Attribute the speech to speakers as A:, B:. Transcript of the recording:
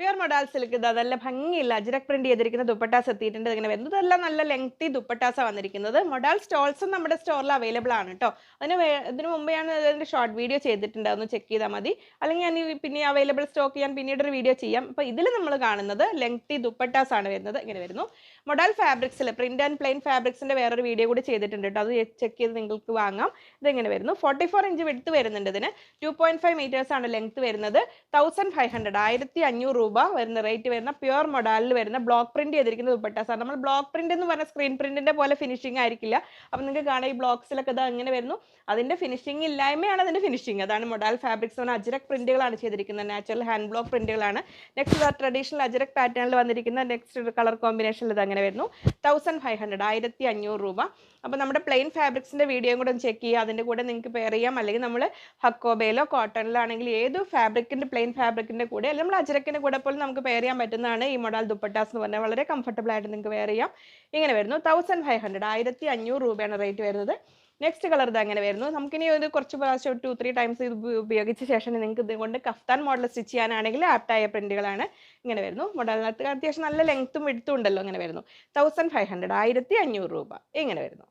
A: Pure modal silk ഇതാ നല്ല ഭംഗിയില്ല. Ajrak print ചെയ്തിരിക്കുന്ന ദുപ്പട്ടാസ് എത്തിയിട്ടുണ്ട്. ഇങ്ങനെ വരുന്നത് നല്ല ലെങ്തി ദുപ്പട്ടാസാണ് വന്നിരിക്കുന്നത്. മൊഡാൽ സ്റ്റോൾസും നമ്മുടെ സ്റ്റോറിൽ അവൈലബിൾ ആണ് കേട്ടോ അതിന് ഇതിന് മുമ്പ് ഞാൻ അതിന്റെ ഷോർട്ട് വീഡിയോ ചെയ്തിട്ടുണ്ട്. അതൊന്ന് ചെക്ക് ചെയ്താൽ മതി. അല്ലെങ്കിൽ ഞാൻ പിന്നെ അവൈലബിൾ സ്റ്റോക്ക് ഞാൻ പിന്നീട് ഒരു വീഡിയോ ചെയ്യാം. അപ്പോൾ ഇതിൽ നമ്മൾ കാണുന്നത് ലെങ്തി ദുപ്പട്ടാസ് ആണ് വരുന്നത്. ഇങ്ങനെ വരുന്നു. മൊഡാൽ ഫാബ്രിക്സിൽ പ്രിന്റ് ആൻഡ് പ്ലെയിൻ ഫാബ്രിക്സിന്റെ വേറൊരു വീഡിയോ കൂടി ചെയ്തിട്ടുണ്ട് കേട്ടോ അത് ചെക്ക് ചെയ്ത് നിങ്ങൾക്ക് വാങ്ങാം. ഇതെങ്ങനെ വരുന്നു. ഫോർട്ടി ഫോർ ഇഞ്ച് വെടുത്ത് വരുന്നുണ്ട് ഇതിന്. ടു പോയിന്റ് ഫൈവ് മീറ്റേഴ്സ് ആണ് ലെങ്ത് വരുന്നത്. തൗസൻഡ് ഫൈവ് ഹൺഡ്രഡ് ആയിരത്തി അഞ്ഞൂറ് രൂപ വരുന്ന റേറ്റ് വരുന്ന പ്യുർ മൊഡാലിൽ വരുന്ന ബ്ലോക്ക് പ്രിന്റ് ചെയ്തിരിക്കുന്ന ദുപ്പട്ട. സാർ നമ്മൾ ബ്ലോക്ക് പ്രിന്റ് എന്ന് പറഞ്ഞ സ്ക്രീൻ പ്രിന്റിന്റെ പോലെ ഫിനിഷിംഗ് ആയിരിക്കില്ല. അപ്പം നിങ്ങൾക്ക് കാണാം ഈ ബ്ലോക്സിലൊക്കെ ഇത് അങ്ങനെ വരുന്നു. അതിന്റെ ഫിനിഷിംഗ് ഇല്ലായ്മയാണ് അതിന്റെ ഫിനിഷിംഗ് അതാണ് മൊഡാൽ ഫാബ്രിക്സ് പറഞ്ഞ അജരക് പ്രിന്റുകളാണ് ചെയ്തിരിക്കുന്നത്. നാച്ചുറൽ ഹാൻഡ് ബ്ലോക്ക് പ്രിന്റുകളാണ് നെക്സ്റ്റ് ട്രഡീഷണൽ അജരക് പാറ്റേണിൽ വന്നിരിക്കുന്ന നെക്സ്റ്റ് കളർ കോമ്പിനേഷനിൽ ഇത് അങ്ങനെ വരുന്നു. തൗസൻഡ് ഫൈവ് ഹൺഡ്രഡ് ആയിരത്തി അഞ്ഞൂറ് രൂപ. അപ്പോൾ നമ്മുടെ പ്ലെയിൻ ഫാബ്രിക്സിന്റെ വീഡിയോയും കൂടെ ഒന്ന് ചെക്ക് ചെയ്യുക. അതിന്റെ കൂടെ നിങ്ങൾക്ക് പെയർ ചെയ്യാം. അല്ലെങ്കിൽ നമ്മൾ ഹക്കോബേലോ കോട്ടണിലോ ആണെങ്കിൽ ഏത് ഫാബ്രിക്കിന്റെ പ്ലെയിൻ ഫാബ്രിക്കിന്റെ കൂടെ അല്ലെങ്കിൽ നമ്മൾ അജരക്കിന്റെ കൂടെ പോലും നമുക്ക് പെയർ ചെയ്യാൻ പറ്റുന്നതാണ് ഈ മോഡൽ ദുപ്പട്ടാസ് എന്ന് പറഞ്ഞാൽ വളരെ കംഫർട്ടബിൾ ആയിട്ട് നിങ്ങൾക്ക് വെയർ ചെയ്യാം. ഇങ്ങനെ വരുന്നു. തൗസൻഡ് ഫൈവ് ഹൺഡ്രഡ് ആയിരത്തി അഞ്ഞൂറ് രൂപയാണ് റേറ്റ് വരുന്നത്. നെക്സ്റ്റ് കളർ ഇത് അങ്ങനെ വരുന്നു. നമുക്കിനി ഒരു കുറച്ച് പ്രാവശ്യം ടു ത്രീ ടൈംസ് ഇത് ഉപയോഗിച്ച ശേഷം നിങ്ങൾക്ക് ഇതുകൊണ്ട് കഫ്താൻ മോഡൽ സ്റ്റിച്ച് ചെയ്യാനാണെങ്കിൽ ആപ്റ്റായ പ്രിന്റുകളാണ് ഇങ്ങനെ വരുന്നു. മോഡലിനകത്ത് അത്യാവശ്യം നല്ല ലെങ്ത്തും വിടുത്തും ഉണ്ടല്ലോ ഇങ്ങനെ വരുന്നു. തൗസൻഡ് ഫൈവ് ഹൺഡ്രഡ് ആയിരത്തി അഞ്ഞൂറ് രൂപ ഇങ്ങനെ വരുന്നു.